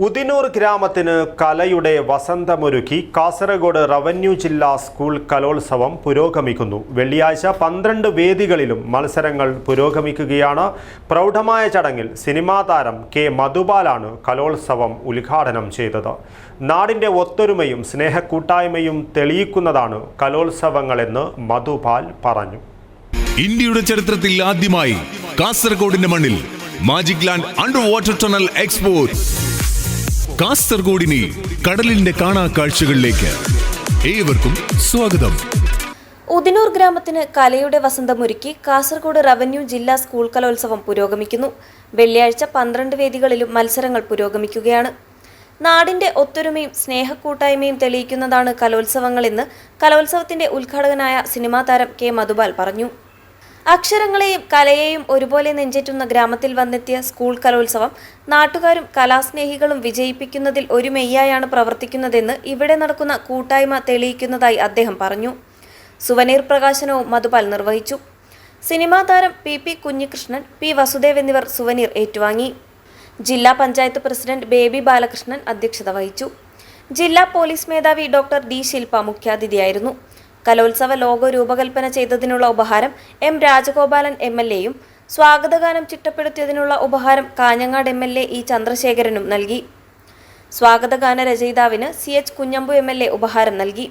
ഉദിനൂർ ഗ്രാമത്തിന് കലയുടെ വസന്തമൊരുക്കി കാസർഗോഡ് റവന്യൂ ജില്ലാ സ്കൂൾ കലോത്സവം പുരോഗമിക്കുന്നു. വെള്ളിയാഴ്ച പന്ത്രണ്ട് വേദികളിലും മത്സരങ്ങൾ പുരോഗമിക്കുകയാണ്. പ്രൗഢമായ ചടങ്ങിൽ സിനിമാ താരം കെ മധുപാലാണ് കലോത്സവം ഉദ്ഘാടനം ചെയ്തത്. നാടിന്റെ ഒത്തൊരുമയും സ്നേഹക്കൂട്ടായ്മയും തെളിയിക്കുന്നതാണ് കലോത്സവങ്ങളെന്ന് മധുപാൽ പറഞ്ഞു. ഇന്ത്യയുടെ ചരിത്രത്തിൽ ആദ്യമായി കാസർഗോഡിന്റെ മണ്ണിൽ magic land under water tunnel export കാസർഗോഡിനെ കടലിന്റെ കാണാ കാഴ്ചകളിലേക്ക് ഏവർക്കും സ്വാഗതം. ഉദിനൂർ ഗ്രാമത്തിന് കലയുടെ വസന്തമൊരുക്കി കാസർഗോഡ് റവന്യൂ ജില്ലാ സ്കൂൾ കലോത്സവം പുരോഗമിക്കുന്നു. വെള്ളിയാഴ്ച പന്ത്രണ്ട് വേദികളിലും മത്സരങ്ങൾ പുരോഗമിക്കുകയാണ്. നാടിന്റെ ഒത്തൊരുമയും സ്നേഹക്കൂട്ടായ്മയും തെളിയിക്കുന്നതാണ് കലോത്സവങ്ങളെന്ന് കലോത്സവത്തിന്റെ ഉദ്ഘാടകനായ സിനിമാ താരം കെ മധുപാൽ പറഞ്ഞു. അക്ഷരങ്ങളെയും കലയെയും ഒരുപോലെ നെഞ്ചേറ്റുന്ന ഗ്രാമത്തിൽ വന്നെത്തിയ സ്കൂൾ കലോത്സവം നാട്ടുകാരും കലാസ്നേഹികളും വിജയിപ്പിക്കുന്നതിൽ ഒരു മെയ്യായാണ് പ്രവർത്തിക്കുന്നതെന്ന് ഇവിടെ നടക്കുന്ന കൂട്ടായ്മ തെളിയിക്കുന്നതായി അദ്ദേഹം പറഞ്ഞു. സുവനീർ പ്രകാശനവും മധുപാൽ നിർവഹിച്ചു. സിനിമാ താരം P P Kunhikrishnan P Vasudev എന്നിവർ സുവനീർ ഏറ്റുവാങ്ങി. ജില്ലാ പഞ്ചായത്ത് പ്രസിഡന്റ് ബേബി ബാലകൃഷ്ണൻ അധ്യക്ഷത വഹിച്ചു. ജില്ലാ പോലീസ് മേധാവി ഡോക്ടർ ഡി ശില്പ മുഖ്യാതിഥിയായിരുന്നു. കലോത്സവ ലോഗോ രൂപകൽപ്പന ചെയ്തതിനുള്ള ഉപഹാരം എം രാജഗോപാലൻ എം എൽ എയും. സ്വാഗതഗാനം ചിട്ടപ്പെടുത്തിയതിനുള്ള ഉപഹാരം Kanhangad M L A E ചന്ദ്രശേഖരനും നൽകി. സ്വാഗതഗാന രചയിതാവിന് C H Kunhambu M L A ഉപഹാരം നൽകി.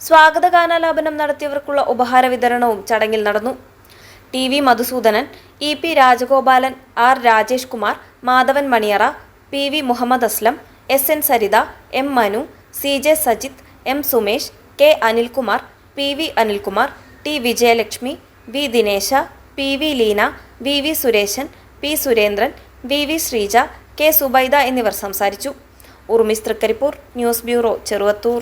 സ്വാഗതഗാനാലാപനം നടത്തിയവർക്കുള്ള ഉപഹാര വിതരണവും ചടങ്ങിൽ നടന്നു. T V Madhusudanan E P Rajagopalan R Rajesh Kumar Madhavan Maniyara P V Muhammad Aslam S N Saritha M Manu C J Sajith M Sumesh K Anilkumar P V Anilkumar T Vijayalakshmi V Dinesha P V Leena V V Sureshan P Surendran V V Sreeja K Subaida എന്നിവർ സംസാരിച്ചു. ഉർമിസ് Trikaripur news bureau Cheruvathur.